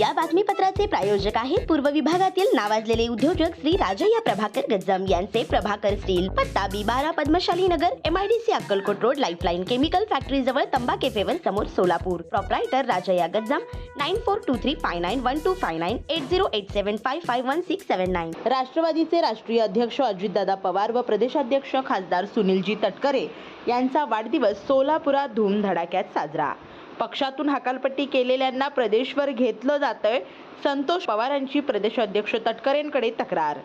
या बातमीपत्राचे प्रायोजक आहेत पूर्व विभागातील नावाजलेले उद्योजक श्री राजय्या प्रभाकर गज्जम यांचे प्रभाकर स्टील पत्ता बी बारा Padmashali Nagar MIDC Akkalkot road lifeline chemical factory जवळ तंबा केफेवर समोर Solapur. Proprietor Rajayya Gajjam nine four two three five nine one two five nine eight zero eight seven five five one six seven nine राष्ट्रवादीचे राष्ट्रीय अध्यक्ष अजितदादा पवार व प्रदेशाध्यक्ष खासदार सुनीलजी तटकरे यांचा वाढदिवस सोलापुरात धूमधडाक्यात साजरा. पक्षातून हकालपट्टी केलेल्यांना प्रदेशवर घेतलं जातंय. संतोष पवारांची प्रदेशाध्यक्ष तटकरेंकडे तक्रार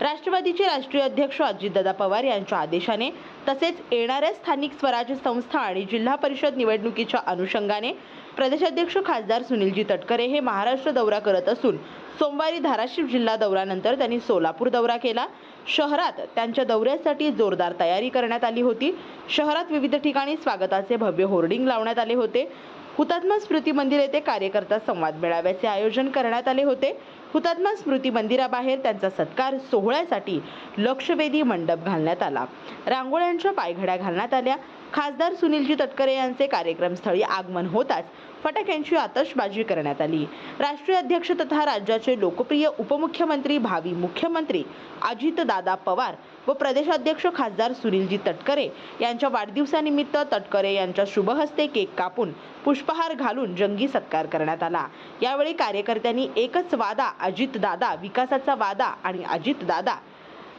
राष्ट्रवादीचे राष्ट्रीय अध्यक्ष अजितदादा पवार यांच्या आदेशाने तसेच येणाऱ्या स्थानिक स्वराज्य संस्था आणि जिल्हा परिषद निवडणुकीच्या अनुषंगाने प्रदेशाध्यक्ष खासदार सुनीलजी तटकरे हे महाराष्ट्र दौरा करत असून सोमवारी धाराशिव जिल्हा दौऱ्यानंतर त्यांनी सोलापूर दौरा केला. शहरात त्यांच्या दौऱ्यासाठी जोरदार तयारी करण्यात आली होती. शहरात विविध ठिकाणी स्वागताचे भव्य होर्डिंग लावण्यात आले होते. हुतात्मा स्मृती मंदिर येथे कार्यकर्ता संवाद मेळाव्याचे आयोजन करण्यात आले होते. हुतात्मा स्मृती मंदिराबाहेर त्यांचा सत्कार सोहळ्यासाठी लक्षवेधी मंडप घालण्यात आला. रांगोळ्यांच्या पायघड्या घालण्यात आल्या. खासदार सुनीलजी तटकरे यांचे कार्यक्रमस्थळी आगमन होताच फटाक्यांची आतषबाजी करण्यात आली. राष्ट्रीय अध्यक्ष तथा राज्याचे लोकप्रिय उपमुख्यमंत्री भावी मुख्यमंत्री अजितदादा पवार व प्रदेशाध्यक्ष खासदार सुनीलजी तटकरे यांच्या वाढदिवसानिमित्त तटकरे यांच्या शुभहस्ते केक कापून पुष्पहार घालून जंगी सत्कार करण्यात आला. यावेळी कार्यकर्त्यांनी एकच वादा अजितदादा विकासाचा वादा आणि अजितदादा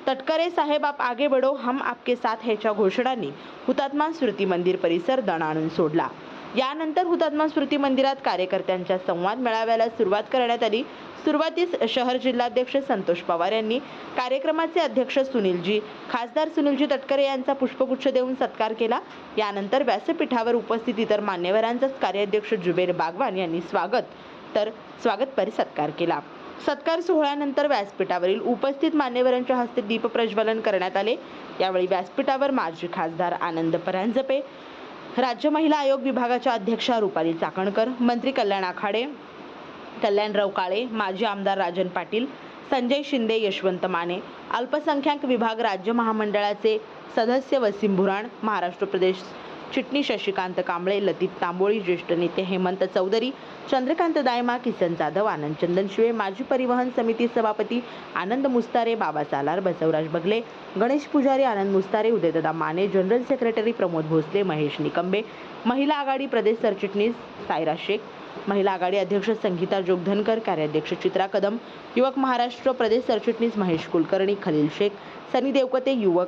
तटकरे साहेब आप आगे बढो हम आपके साथ ह्याच्या घोषणांनी हुतात्मा स्मृती मंदिर परिसर दणाणून सोडला. यानंतर हुतात्मा स्मृती मंदिरात कार्यकर्त्यांच्या संवाद मेळाव्याला सुरुवात करण्यात आली. सुरुवातीस शहर जिल्हाध्यक्ष संतोष पवार यांनी कार्यक्रमाचे अध्यक्ष सुनीलजी खासदार सुनीलजी तटकरे यांचा पुष्पगुच्छ देऊन सत्कार केला. यानंतर व्यासपीठावर उपस्थित इतर मान्यवरांचाच कार्याध्यक्ष जुबेर बागवान यांनी स्वागत तर स्वागतपरी सत्कार केला. सत्कार सोहळ्यानंतर व्यासपीठावरील उपस्थित मान्यवरांच्या हस्ते दीपप्रज्वलन करण्यात आले. यावेळी व्यासपीठावर माजी खासदार आनंद परांजपे राज्य महिला आयोग विभागाच्या अध्यक्षा रुपाली चाकणकर मंत्री कल्याण आखाडे कल्याणराव काळे माजी आमदार राजन पाटील संजय शिंदे यशवंत माने अल्पसंख्याक विभाग राज्य महामंडळाचे सदस्य वसीम भुराण महाराष्ट्र प्रदेश चिटणी शशिकांत कांबळे लतीत तांबोळी ज्येष्ठ नेते हेमंत चौधरी चंद्रकांत दायमा किसन जाधव आनंद चंदनशिवे माजी परिवहन समिती सभापती आनंद मुस्तारे बाबा सालार बसवराज बगले गणेश पुजारी आनंद मुस्तारे उदयदादा माने जनरल सेक्रेटरी प्रमोद भोसले महेश निकंबे महिला आघाडी प्रदेश सरचिटणीस सायरा शेख महिला आघाडी अध्यक्ष संगीता जोगधनकर कार्याध्यक्ष चित्रा कदम युवक महाराष्ट्र प्रदेश सरचिटणीस महेश कुलकर्णी खलील शेख सनी देवकते युवक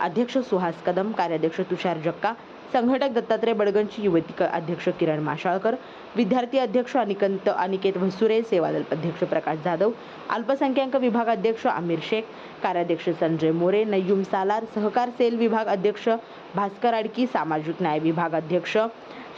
अध्यक्ष सुहास कदम कार्याध्यक्ष तुषार जक्का संघटक दत्तात्रय बडगंची युवती अध्यक्ष किरण माशाळकर विद्यार्थी अध्यक्ष अनिकंत अनिकेत भसुरे सेवादल अध्यक्ष प्रकाश जाधव अल्पसंख्याक विभाग अध्यक्ष आमिर शेख कार्याध्यक्ष संजय मोरे नय्यूम सालार सहकार सेल विभाग अध्यक्ष भास्कर आडकी सामाजिक न्याय विभाग अध्यक्ष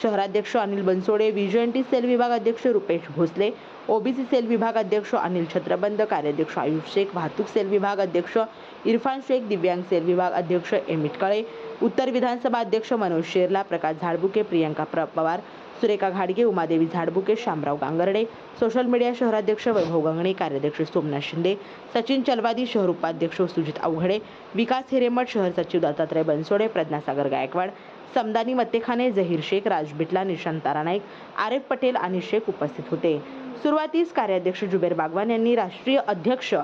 शहराध्यक्ष अनिल बनसोडे व्हिज्युएनटी सेल विभाग अध्यक्ष रुपेश भोसले ओबीसी सेल विभाग अध्यक्ष अनिल छत्रबंद कार्याध्यक्ष आयुष शेख वाहतूक सेल विभाग अध्यक्ष इरफान शेख दिव्यांग सेल विभाग अध्यक्ष एमिट काळे उत्तर विधानसभा अध्यक्ष मनोज शेरला प्रकाश झाडबुके प्रियंका प्र पवार सुरेखा घाडगे उमादेवी झाडबुके शामराव गांगर्डे सोशल मीडिया शहराध्यक्ष वैभव गंगणे कार्याध्यक्ष सोमनाथ शिंदे सचिन चलवादी शहर उपाध्यक्ष सुजित अवघडे विकास हिरेमठ शहर सचिव दत्तात्रय बनसोडे प्रज्ञासागर गायकवाड समदानी मत्तेखाने जहीर शेख राज बिटला निशांत तारानाईक आरेफ पटेल आणि शेख उपस्थित होते. सुरुवातीस कार्याध्यक्ष जुबेर बागवान यांनी राष्ट्रीय अध्यक्ष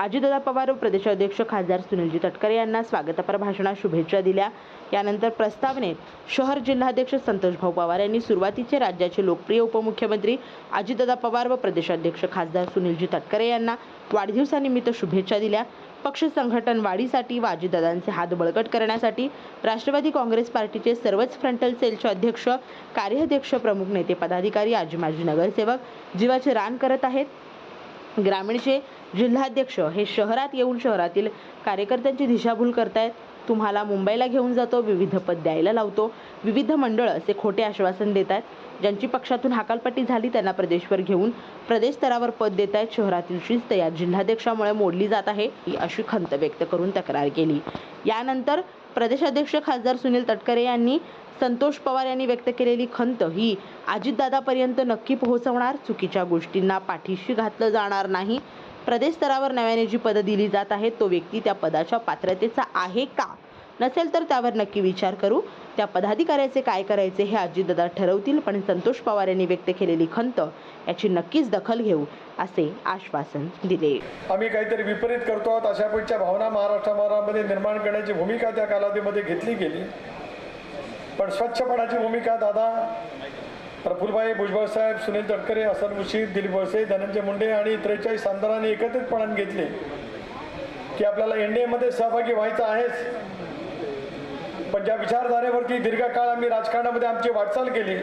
अजितदादा पवार व प्रदेशाध्यक्ष खासदार सुनीलजी तटकरे यांना स्वागतपर भाषणात शुभेच्छा दिल्या. यानंतर प्रस्तावनेत शहर जिल्हाध्यक्ष संतोषभाऊ पवार यांनी सुरुवातीचे राज्याचे लोकप्रिय उपमुख्यमंत्री अजितदादा पवार व प्रदेशाध्यक्ष खासदार सुनीलजी तटकरे यांना वाढदिवसानिमित्त शुभेच्छा दिल्या. पक्ष संघटन वाढीसाठी व अजितदादांचे हात बळकट करण्यासाठी राष्ट्रवादी काँग्रेस पार्टीचे सर्वच फ्रंटल सेलचे अध्यक्ष कार्याध्यक्ष प्रमुख नेते पदाधिकारी आजी माजी नगरसेवक जीवाचे रान करत आहेत. ग्रामीणचे जिल्हाध्यक्ष हे शहरात येऊन शहरातील कार्यकर्त्यांची दिशाभूल करतायत. तुम्हाला मुंबईला घेऊन जातो विविध पद द्यायला लावतो. विविध मंडळ असे खोटे आश्वासन देत आहेत ज्यांची पक्षातून हाकालपट्टी झाली त्यांना प्रदेशवर घेऊन प्रदेश स्तरावर पद देत आहेत शहरातील शिस्त या जिल्हाध्यक्षामुळे मोडली जात आहे ही अशी खंत व्यक्त करून तक्रार केली. यानंतर प्रदेशाध्यक्ष खासदार सुनील तटकरे यांनी संतोष पवार यांनी व्यक्त केलेली खंत ही अजितदादापर्यंत नक्की पोहोचवणार चुकीच्या गोष्टींना पाठीशी घातलं जाणार नाही. प्रदेश स्तरावर नव्याने जी पदं दिली जात आहेत. तो व्यक्ती त्या पदाच्या पात्रतेचा आहे का? नसेल तर त्यावर नक्की विचार करू. त्या पदाधिकाऱ्याचे काय करायचे हे आजीदादा ठरवतील पण संतोष पवार यांनी व्यक्त केलेली खंत याची नक्कीच दखल घेऊ असे आश्वासन दिले. आम्ही काहीतरी विपरीत करतो आहोत अशा पुढच्या भावना महाराष्ट्रामध्ये निर्माण करण्याची भूमिका त्या कालावधीमध्ये घेतली गेली. पण स्वच्छपणाची भूमिका दादा प्रफुलबाई भुजबळ साहेब सुनील तटकरे हसन मुशीद दिलीप वळसे धनंजय मुंडे आणि त्रेचाळीस आमदारांनी एकत्रितपणाने घेतले. की आपल्याला एन डी एमध्ये सहभागी व्हायचं आहेच. पण ज्या विचारधारेवरती दीर्घकाळ आम्ही राजकारणामध्ये आमची वाटचाल केली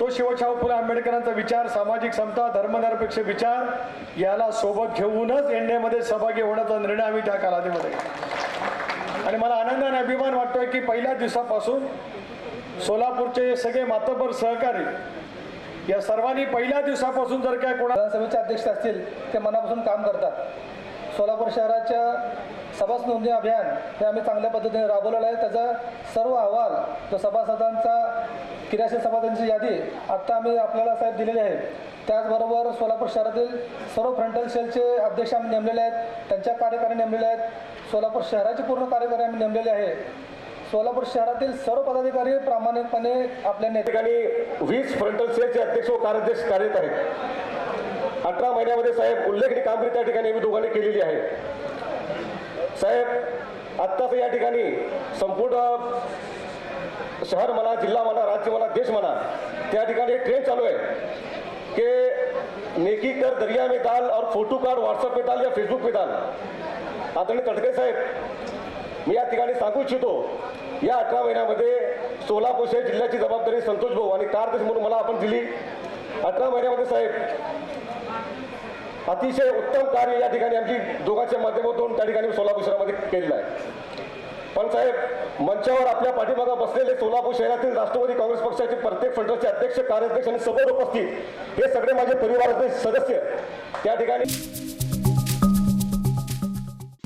तो शिवशाहू फुले आंबेडकरांचा विचार सामाजिक समता धर्मनिरपेक्ष विचार याला सोबत घेऊनच एन डी एमध्ये सहभागी होण्याचा निर्णय आम्ही त्या कालावधीमध्ये आणि मला आनंद आणि अभिमान वाटतोय की पहिल्या दिवसापासून सोलापूरचे सगळे मातबर सहकारी या सर्वांनी पहिल्या दिवसापासून जर काय कोणा विधानसभेचे अध्यक्ष असतील ते मनापासून काम करतात. सोलापूर शहराच्या सभास नोंदणी अभियान हे आम्ही चांगल्या पद्धतीने राबवलेलं आहे. त्याचा सर्व अहवाल जो सभासदांचा क्रियाशील सभासदांची यादी आत्ता आम्ही आपल्याला साहेब दिलेली आहे. त्याचबरोबर सोलापूर शहरातील सर्व फ्रंटल सेलचे अध्यक्ष आम्ही नेमलेले आहेत. त्यांच्या कार्यकारी नेमलेले आहेत. सोलापूर शहराचे पूर्ण कार्यकारी आम्ही नेमलेले आहे. सोलापूर शहरातील सर्व पदाधिकारी प्रामाणिकपणे आपल्या नेते ठिकाणी वीस फ्रंटल सेलचे अध्यक्ष व कार्याध्यक्ष कार्यरत आहेत. अठरा महिन्यामध्ये साहेब उल्लेखनीय कामगिरी त्या ठिकाणी आम्ही दोघांनी केलेली आहे. साहेब आत्ताच या ठिकाणी संपूर्ण शहर म्हणा जिल्हा म्हणा राज्य म्हणा देश म्हणा त्या ठिकाणी ट्रेन चालू आहे. कि नेकी कर दरिया में डाल और फोटो काढ व्हॉट्सअप पे डाल या फेसबुक पे डाल. आदरणीय तटकरे साहेब मी या ठिकाणी सांगू इच्छितो या अठरा महिन्यामध्ये सोलापूर शहर जिल्ह्याची जबाबदारी संतोष भाऊ आणि कारदेश म्हणून मला आपण दिली. अठरा महिन्यामध्ये साहेब अतिशय उत्तम कार्य या ठिकाणी आमची दोघांच्या माध्यमातून त्या ठिकाणी सोलापूर शहरामध्ये केलेलं आहे. पण साहेब मंचावर आपल्या पाठीमागा बसलेले सोलापूर शहरातील राष्ट्रवादी काँग्रेस पक्षाचे प्रत्येक फंडाचे अध्यक्ष कार्याध्यक्ष आणि सपोर्ट उपस्थित हे सगळे माझे परिवाराचे सदस्य त्या ठिकाणी